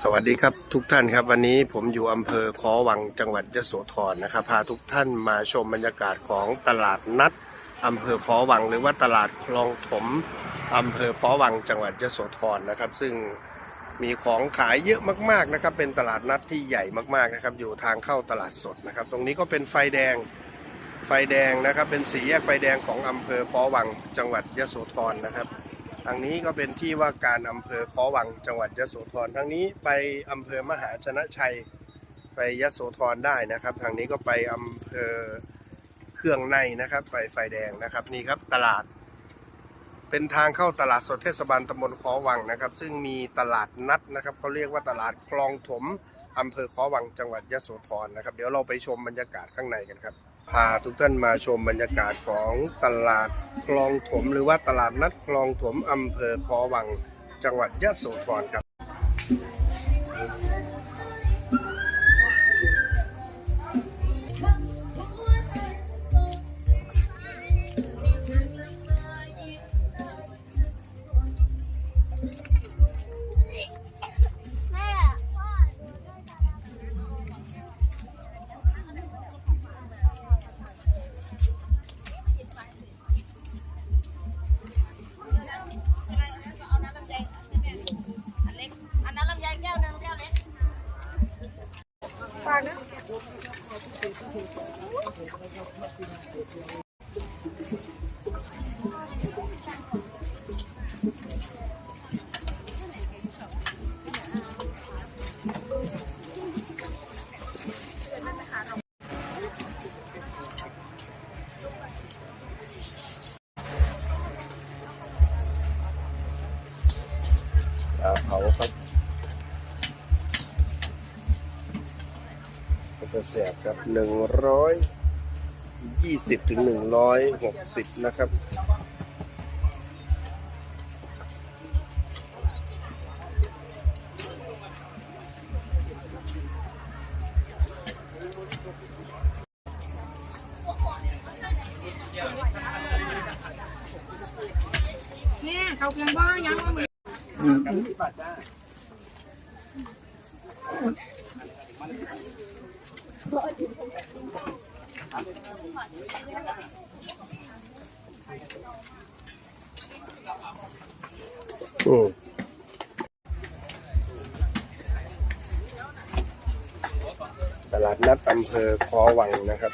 สวัสดีครับทุกท่านครับวันนี้ผมอยู่อำเภอขอวังจังหวัดยโสธรนะครับพาทุกท่านมาชมบรรยากาศของตลาดนัดอำเภอขอวัง หรือว่าตลาดคลองถมอำเภอขอวังจังหวัดยโสธรนะครับ ซึ่งมีของขายเยอะมากๆนะครับ เป็นตลาดนัดที่ใหญ่มากๆนะครับ อยู่ทางเข้าตลาดสดนะครับ ตรงนี้ก็เป็นไฟแดงไฟแดงนะครับ เป็นสีแยกไฟแดงของอำเภอขอวังจังหวัดยโสธรนะครับ ทางนี้ก็เป็นที่ว่าการอำเภอขอวังจังหวัดยโสธรทางนี้ไปอำเภอมหาชนะชัยไปยโสธรได้นะครับ ทางนี้ก็ไปอำเภอเครื่องในนะครับ ไปไฟแดงนะครับนี่ครับตลาด เป็นทางเข้าตลาดสดเทศบาลตำบลขอวังนะครับ ซึ่งมีตลาดนัดนะครับเขาเรียกว่าตลาดคลองถมอำเภอขอวังจังหวัดยโสธรนะครับ เดี๋ยวเราไปชมบรรยากาศข้างในกันครับ พาทุกท่านมาชมบรรยากาศของตลาดคลองถม หรือว่าตลาดนัดคลองถมอำเภอคอวัง จังหวัดยะโสธรครับ ปลาเผาครับ ก็จะแสบครับหนึ่งร้อยยี่สิบถึงหนึ่งร้อยหกสิบนะครับแม่ยเขาเพียงว่ายังว่ามือ อืมตลาดนัดอำเภอคอวังนะครับ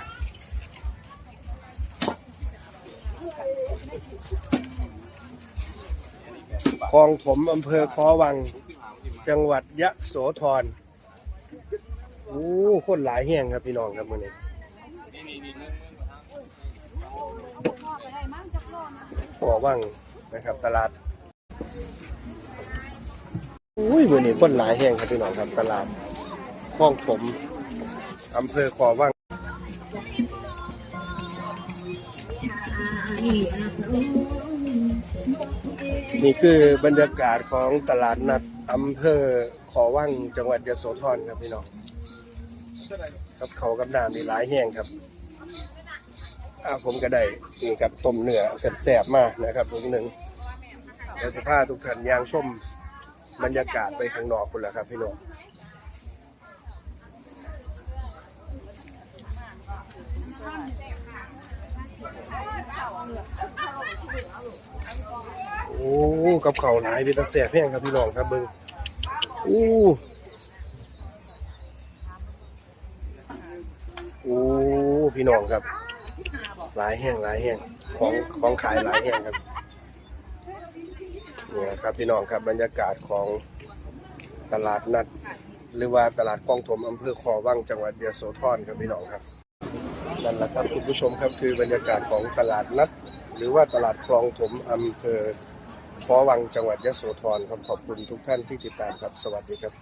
คลองถมอำเภอคอวัง จังหวัดยะโสธร อ้คนหลายแห่งครับพี่น้องครับมื่อนี้คอวังนะครับ ตลาดอุ้ยมือนี้คนหลายแห่งครับพี่น้องครับตลาดคลองผมอำเภอขอว่างนี่คือบรรยากาศของตลาดนัดอำเภอขอว่างจังหวัดยโสธรครับพี่น้อง กับเขากับน้ำมีหลายแห่งครับอ่าผมก็ได้นี่ครับต้มเนื้อแสบๆมากนะครับทุกหนึ่งเดี๋ยวจะพาทุกท่านย่างชมบรรยากาศไปข้างนอกคุณแหละครับพี่น้องโอ้กับเขาหลายเป็นตะแสบแห้งครับพี่น้องครับเบิ้งโอ้โอ้ พี่น้องครับ หลายแห้งหลายแห้งของของขายหลายแห้งครับนี่นะครับพี่น้องครับบรรยากาศของตลาดนัด หรือว่าตลาดคลองถมอำเภอคอวังจังหวัดยโสธรครับพี่น้องครับนั่นแหละครับคุณผู้ชมครับคือบรรยากาศของตลาดนัด หรือว่าตลาดคลองถมอำเภอคอวังจังหวัดยโสธรครับขอบคุณทุกท่านที่ติดตามครับสวัสดีครับ